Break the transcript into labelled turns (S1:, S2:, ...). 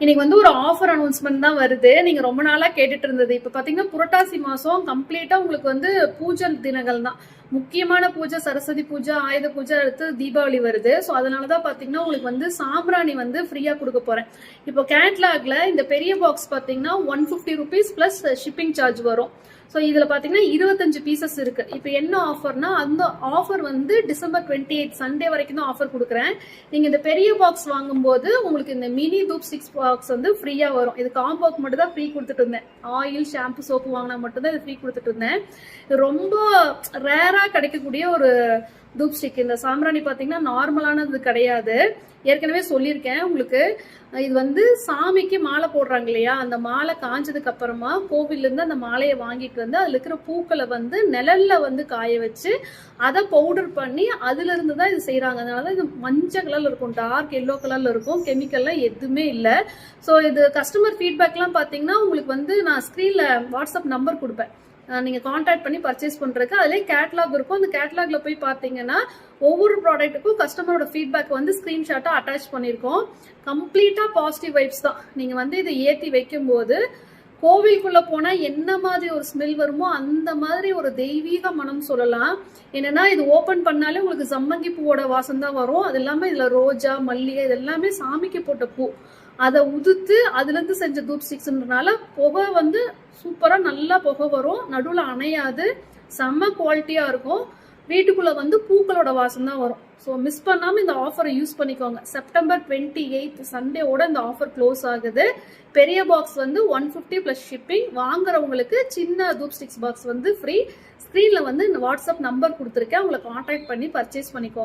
S1: இன்னைக்கு வந்து ஒரு ஆஃபர் அனௌன்ஸ்மெண்ட் தான் வருது. நீங்க ரொம்ப நாளா கேட்டுட்டு இருந்தது. இப்ப பாத்தீங்கன்னா புரட்டாசி மாசம் கம்ப்ளீட்டா உங்களுக்கு வந்து பூஜை தினங்கள் தான். முக்கியமான பூஜை சரஸ்வதி பூஜை ஆயுத பூஜை அடுத்து தீபாவளி வருது. ஸோ அதனாலதான் பாத்தீங்கன்னா உங்களுக்கு வந்து சாம்பிராணி வந்து ஃப்ரீயா கொடுக்க போறேன். இப்போ கேட்லாக்ல இந்த பெரிய பாக்ஸ் பாத்தீங்கன்னா one fifty rupees plus shipping charge வரும். ஸோ இதில் பார்த்தீங்கன்னா இருபத்தஞ்சு பீசஸ் இருக்கு. இப்போ என்ன ஆஃபர்னா அந்த ஆஃபர் வந்து டிசம்பர் டுவெண்ட்டி எயிட் சண்டே வரைக்கும் தான் ஆஃபர் கொடுக்குறேன். நீங்கள் இந்த பெரிய பாக்ஸ் வாங்கும்போது உங்களுக்கு இந்த மினி தூப் சிக்ஸ் பாக்ஸ் வந்து ஃப்ரீயாக வரும். இது காம்போக்கு மட்டும் தான் ஃப்ரீ கொடுத்துட்டு இருந்தேன். ஆயில் ஷாம்பு சோப்பு வாங்கினா மட்டும்தான் இது ஃப்ரீ கொடுத்துட்டு இருந்தேன். ரொம்ப ரேர் ரேரா கிடைக்கக்கூடிய ஒரு தூப் ஸ்டிக் இந்த சாம்பிராணி பார்த்தீங்கன்னா நார்மலானது கிடையாது. ஏற்கனவே சொல்லியிருக்கேன் உங்களுக்கு. இது வந்து சாமிக்கு மாலை போடுறாங்க இல்லையா? அந்த மாலை காஞ்சதுக்கு அப்புறமா கோவில்லேருந்து அந்த மாலையை வாங்கிட்டு வந்து அதில் இருக்கிற பூக்களை வந்து நிழல்ல வந்து காய வச்சு அதை பவுடர் பண்ணி அதுல இருந்து தான் இது செய்கிறாங்க அதனால இது மஞ்சள் கலர்ல இருக்கும் டார்க் எல்லோ கலர்ல இருக்கும். கெமிக்கல்லாம் எதுவுமே இல்லை. ஸோ இது கஸ்டமர் ஃபீட்பேக்லாம் பார்த்தீங்கன்னா உங்களுக்கு வந்து நான் ஸ்க்ரீனில் வாட்ஸ்அப் நம்பர் கொடுப்பேன். நீங்கள் நீங்க காண்டாக்ட் பண்ணி பர்ச்சேஸ் பண்றதுக்கு. அதுலேயே கேட்லாக் இருக்கும். அந்த கேட்லாக்ல போய் பார்த்தீங்கன்னா ஒவ்வொரு ப்ராடக்ட்டுக்கும் கஸ்டமரோட ஃபீட்பேக் வந்து ஸ்க்ரீன்ஷாட்டா அட்டாச் பண்ணியிருக்கோம் கம்ப்ளீட்டாக பாசிட்டிவ் வைப்ஸ் தான். நீங்கள் வந்து இதை ஏற்றி வைக்கும்போது கோவிலுக்குள்ள போனா என்ன மாதிரி ஒரு ஸ்மெல் வருமோ அந்த மாதிரி ஒரு தெய்வீக மனம் சொல்லலாம். என்னன்னா இது ஓபன் பண்ணாலே உங்களுக்கு சம்மங்கி பூவோட வாசம் தான் வரும். அது இல்லாம இதுல ரோஜா மல்லிகை இது எல்லாமே சாமிக்கு போட்ட பூ. அதை உதுத்து அதுலேருந்து செஞ்ச தூப் ஸ்டிக்ஸ்ன்றனால புகை வந்து சூப்பராக நல்லா புகை வரும். நடுவில் அணையாது. செம்ம குவாலிட்டியாக இருக்கும். வீட்டுக்குள்ள வந்து பூக்களோட வாசம் தான் வரும். ஸோ மிஸ் பண்ணாமல் இந்த ஆஃபரை யூஸ் பண்ணிக்கோங்க. செப்டம்பர் டுவெண்ட்டி எயித் சண்டேவோட இந்த ஆஃபர் க்ளோஸ் ஆகுது. பெரிய பாக்ஸ் வந்து ஒன் ஃபிஃப்டி ப்ளஸ் ஷிப்பிங் வாங்குறவங்களுக்கு சின்ன தூப் ஸ்டிக்ஸ் பாக்ஸ் வந்து ஃப்ரீ ஸ்க்ரீனில் வந்து இந்த வாட்ஸ்அப் நம்பர் கொடுத்துருக்கேன். உங்களை காண்டாக்ட் பண்ணி பர்ச்சேஸ் பண்ணிக்கோங்க.